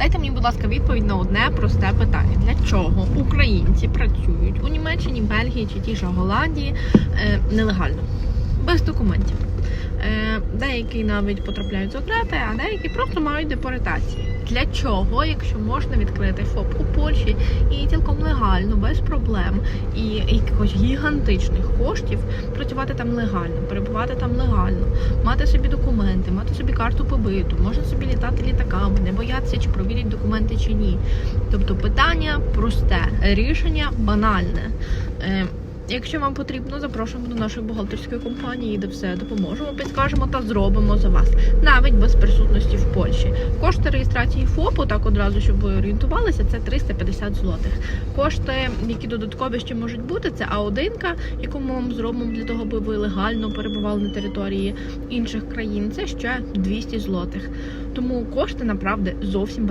Дайте мені, будь ласка, відповідь на одне просте питання: для чого українці працюють у Німеччині, Бельгії чи тій же Голландії е, нелегально, без документів. Е, деякі навіть потрапляють з окрети, а деякі просто мають депортації. Для чого, якщо можна відкрити ФОП у Польщі і цілком легально, без проблем і якихось гігантичних коштів працювати там легально, перебувати там легально, мати собі документи, мати собі карту побиту, можна собі літати літаками, не боятися, чи провірять документи чи ні. Тобто питання просте, рішення банальне. Е, Якщо вам потрібно, запрошуємо до нашої бухгалтерської компанії, де все допоможемо, підскажемо та зробимо за вас, навіть без присутності в Польщі. Кошти реєстрації ФОПу, так одразу, щоб ви орієнтувалися, це 350 злотих. Кошти, які додаткові ще можуть бути, це А1, яку ми вам зробимо для того, аби ви легально перебували на території інших країн. Це ще 200 злотих. Тому кошти направді зовсім.